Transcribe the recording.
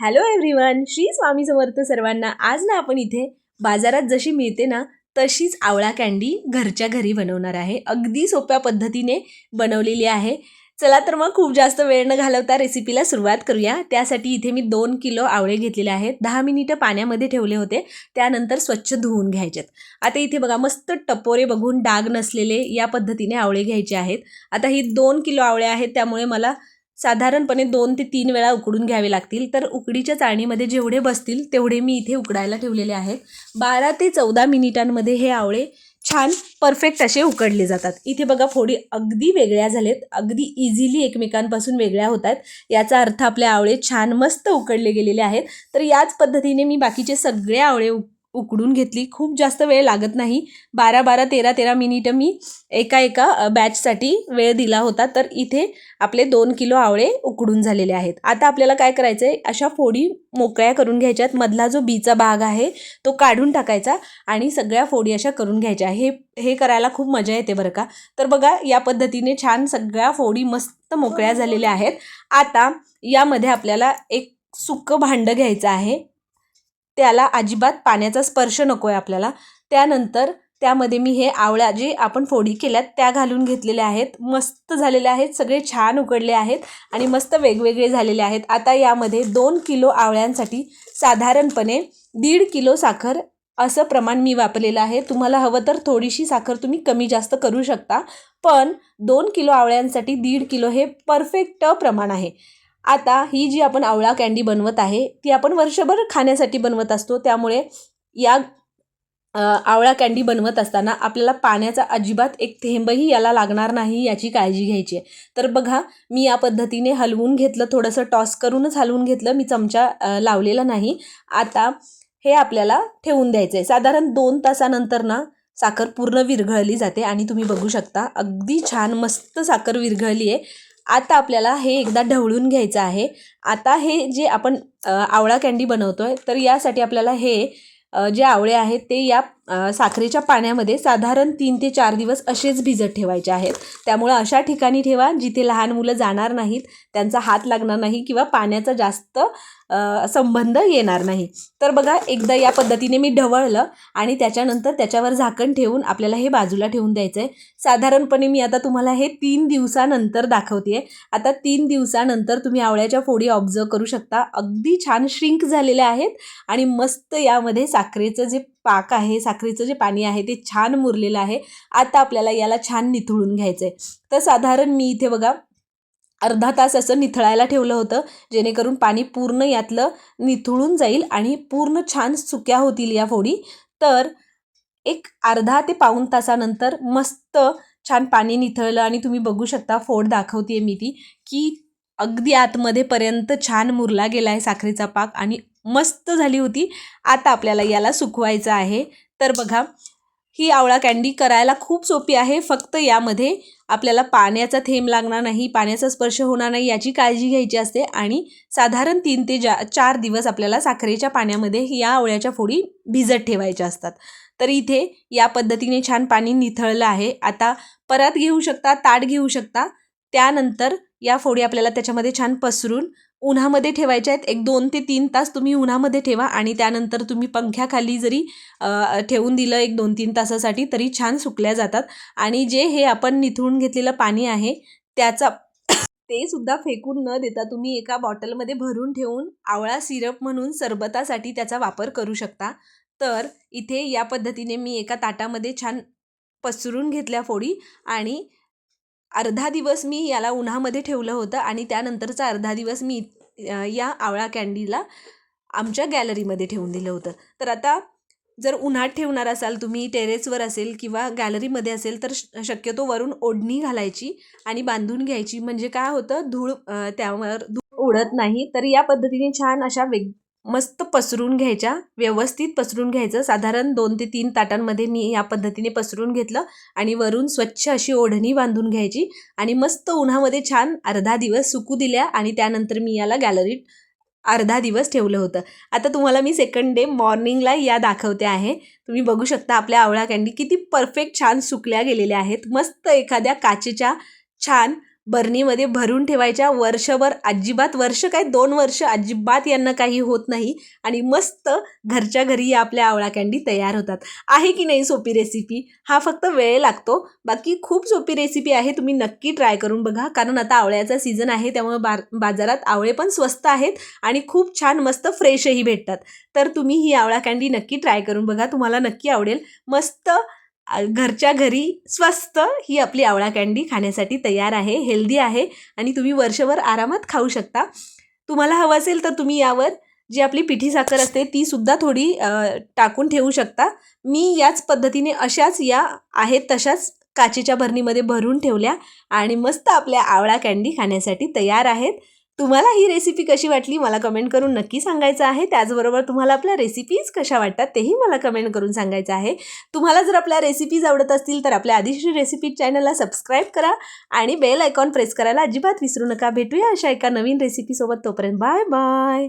Hello everyone Shri Swami Samarth सर्वांना. आज ना आपण इथे बाजारात जशी मिळते ना तशीच आवळा कँडी घरच्या घरी बनवणार आहे. अगदी सोप्या पद्धतीने बनवलेली आहे. चला तर मग खूप जास्त वेळ न घालवता रेसिपीला सुरुवात करूया. त्यासाठी इथे मी दोन किलो आवळे घेतलेले आहेत. दहा मिनिटं पाण्यामध्ये ठेवले होते. त्यानंतर स्वच्छ धुवून घ्यायचेत. आता इथे बघा मस्त टपोरे बघून डाग नसलेले या पद्धतीने आवळे घ्यायचे आहेत. आता ही दोन किलो आवळे आहेत त्यामुळे मला साधारणपणे दोन ते तीन वेळा उकडून घ्यावे लागतील. तर उकडीच्या चाळणीमध्ये जेवढे बसतील तेवढे मी इथे उकडायला ठेवलेले आहेत. बारा ते चौदा मिनिटांमध्ये हे आवळे छान परफेक्ट असे उकडले जातात. इथे बघा फोडी अगदी वेगळ्या झालेत. अगदी इझिली एकमेकांपासून वेगळ्या होतात. याचा अर्थ आपले आवळे छान मस्त उकडले गेलेले आहेत. तर याच पद्धतीने मी बाकीचे सगळे आवळे उक उकडून घेतली. खूप जास्त वेळ लागत नाही. बारा बारा तेरा तेरा मिनिटं मी एका एका बॅचसाठी वेळ दिला होता. तर इथे आपले दोन किलो आवळे उकडून झालेले आहेत. आता आपल्याला काय करायचं आहे अशा फोडी मोकळ्या करून घ्यायच्यात. मधला जो बीचा भाग आहे तो काढून टाकायचा आणि सगळ्या फोडी अशा करून घ्यायच्या. हे हे करायला खूप मजा येते बरं का? तर बघा या पद्धतीने छान सगळ्या फोडी मस्त मोकळ्या झालेल्या आहेत. आता यामध्ये आपल्याला एक सुकं भांडं घ्यायचं आहे. त्याला अजिबात पाण्याचा स्पर्श नको आहे आपल्याला. त्यानंतर त्यामध्ये मी हे आवळ्या जे आपण फोडी केल्यात त्या घालून घेतलेल्या आहेत. मस्त झालेले आहेत सगळे छान उकडले आहेत आणि मस्त वेगवेगळे झालेले आहेत. आता यामध्ये दोन किलो आवळ्यांसाठी साधारणपणे दीड किलो साखर असं प्रमाण मी वापरलेलं आहे. तुम्हाला हवं तर थोडीशी साखर तुम्ही कमी जास्त करू शकता. पण दोन किलो आवळ्यांसाठी दीड किलो हे परफेक्ट प्रमाण आहे. आता ही जी आपण आवळा कँडी बनवत आहे ती आपण वर्षभर खाण्यासाठी बनवत असतो. त्यामुळे या आवळा कँडी बनवत असताना आपल्याला पाण्याचा अजिबात एक थेंबही याला लागणार नाही याची काळजी घ्यायची आहे. तर बघा मी या पद्धतीने हलवून घेतलं थोडंसं टॉस करूनच हलवून घेतलं मी चमचा लावलेला नाही. आता हे आपल्याला ठेवून द्यायचं आहे साधारण दोन तासानंतर ना साखर पूर्ण विरघळली जाते आणि तुम्ही बघू शकता अगदी छान मस्त साखर विरघळली आहे आता आपल्याला हे एकदा ढवळून घ्यायचं आहे. आता हे जे आपण आवळा कँडी बनवतो आहे तर यासाठी आपल्याला हे जे आवळे आहेत ते या साखरेच्या पाण्यामध्ये साधारण तीन ते चार दिवस असेच भिजत ठेवायचे आहेत. त्यामुळं अशा ठिकाणी ठेवा जिथे लहान मुलं जाणार नाहीत त्यांचा हात लागणार नाही किंवा पाण्याचा जास्त संबंध येणार नाही. तर बघा एकदा या पद्धतीने मी ढवळलं आणि त्याच्यानंतर त्याच्यावर झाकण ठेवून आपल्याला हे बाजूला ठेवून द्यायचं आहे साधारणपणे मी आता तुम्हाला हे तीन दिवसानंतर दाखवते आता तीन दिवसानंतर तुम्ही आवळ्याच्या फोडी ऑब्झर्व करू शकता. अगदी छान श्रिंक झालेल्या आहेत आणि मस्त यामध्ये साखरेचं जे पाक आहे साखरेचं जे पाणी आहे ते छान मुरलेलं आहे. आता आपल्याला याला छान निथळून घ्यायचं आहे तर साधारण मी इथे बघा अर्धा तास असं निथळायला ठेवलं होतं जेणेकरून पाणी पूर्ण यातलं निथळून जाईल आणि पूर्ण छान सुक्या होतील या फोडी. तर एक अर्धा ते पाऊण तासानंतर मस्त छान पाणी निथळलं आणि तुम्ही बघू शकता फोड दाखवते मी ती की अगदी आतमध्ये पर्यंत छान मुरला गेला आहे साखरेचा पाक आणि मस्त झाली होती. आता आपल्याला याला सुकवायचं आहे. तर बघा ही आवळा कँडी करायला खूप सोपी आहे. फक्त यामध्ये आपल्याला पाण्याचा थेंब लागणार नाही पाण्याचा स्पर्श होणार नाही याची काळजी घ्यायची असते आणि साधारण तीन ते जा चार दिवस आपल्याला साखरेच्या पाण्यामध्ये या आवळ्याच्या फोडी भिजत ठेवायच्या असतात. तर इथे या पद्धतीने छान पाणी निथळलं आहे. आता परत घेऊ शकता ताट घेऊ शकता. त्यानंतर या फोडी आपल्याला त्याच्यामध्ये छान पसरून उन्हामध्ये ठेवायच्या आहेत. एक दोन ते तीन तास तुम्ही उन्हामध्ये ठेवा आणि त्यानंतर तुम्ही पंख्याखाली जरी ठेवून दिलं एक दोन तीन तासासाठी तरी छान सुकल्या जातात. आणि जे हे आपण निथळून घेतलेलं पाणी आहे त्याचा ते सुद्धा फेकून न देता तुम्ही एका बॉटलमध्ये भरून ठेवून आवळा सिरप म्हणून सरबतासाठी त्याचा वापर करू शकता. तर इथे या पद्धतीने मी एका ताटामध्ये छान पसरून घेतल्या फोडी आणि अर्धा दिवस मी याला उन्हामध्ये ठेवलं होतं आणि त्यानंतरचा अर्धा दिवस मी या आवळा कँडीला आमच्या गॅलरीमध्ये ठेवून दिलं होतं. तर आता जर उन्हात ठेवणार असाल तुम्ही टेरेसवर असेल किंवा गॅलरीमध्ये असेल तर श- शक्यतो वरून ओढणी घालायची आणि बांधून घ्यायची. म्हणजे काय होतं धूळ त्यावर धूळ उडत नाही. तर या पद्धतीने छान अशा वेग मस्त पसरून घ्यायच्या व्यवस्थित पसरून घ्यायचं. साधारण दोन ते तीन ताटांमध्ये मी या पद्धतीने पसरून घेतलं आणि वरून स्वच्छ अशी ओढणी बांधून घ्यायची आणि मस्त उन्हामध्ये छान अर्धा दिवस सुकू दिल्या आणि त्यानंतर मी याला गॅलरीत अर्धा दिवस ठेवलं होतं. आता तुम्हाला मी सेकंड डे मॉर्निंगला या दाखवते आहे. तुम्ही बघू शकता आपल्या आवळा कँडी किती परफेक्ट छान सुकल्या गेलेल्या आहेत. मस्त एखाद्या काचेच्या छान बरणीमध्ये भरून ठेवायच्या. वर्षभर अजिबात वर्ष काय दोन वर्ष अजिबात यांना काही होत नाही. आणि मस्त घरच्या घरी या आपल्या आवळा कँडी तयार होतात. आहे की नाही सोपी रेसिपी हा फक्त वेळ लागतो. बाकी खूप सोपी रेसिपी आहे. तुम्ही नक्की ट्राय करून बघा. कारण आता आवळ्याचा सीझन आहे त्यामुळे बार बाजारात आवळे पण स्वस्त आहेत आणि खूप छान मस्त फ्रेशही भेटतात. तर तुम्ही ही आवळा कँडी नक्की ट्राय करून बघा. तुम्हाला नक्की आवडेल. मस्त घरच्या घरी स्वस्त ही आपली आवळा कँडी खाण्यासाठी तयार आहे हेल्दी आहे आणि तुम्ही वर्षभर आरामात खाऊ शकता. तुम्हाला हवं असेल तर तुम्ही यावर जी आपली पिठी साखर असते ती सुद्धा थोडी टाकून ठेवू शकता. मी याच पद्धतीने अशाच या आहेत तशाच काचेच्या भरणीमध्ये भरून ठेवल्या आणि मस्त आपल्या आवळा कँडी खाण्यासाठी तयार आहेत. तुम्हाला ही रेसिपी कशी वाटली मला कमेंट करून नक्की सांगायचं आहे. त्याचबरोबर तुम्हाला आपल्या रेसिपीज कशा वाटतात तेही मला कमेंट करून सांगायचं आहे. तुम्हाला जर आपल्या रेसिपीज आवडत असतील तर आपल्या आदिश्री रेसिपी चॅनलला सबस्क्राईब करा आणि बेल आयकॉन प्रेस करायला अजिबात विसरू नका. भेटूया अशा एका नवीन रेसिपीसोबत तोपर्यंत बाय बाय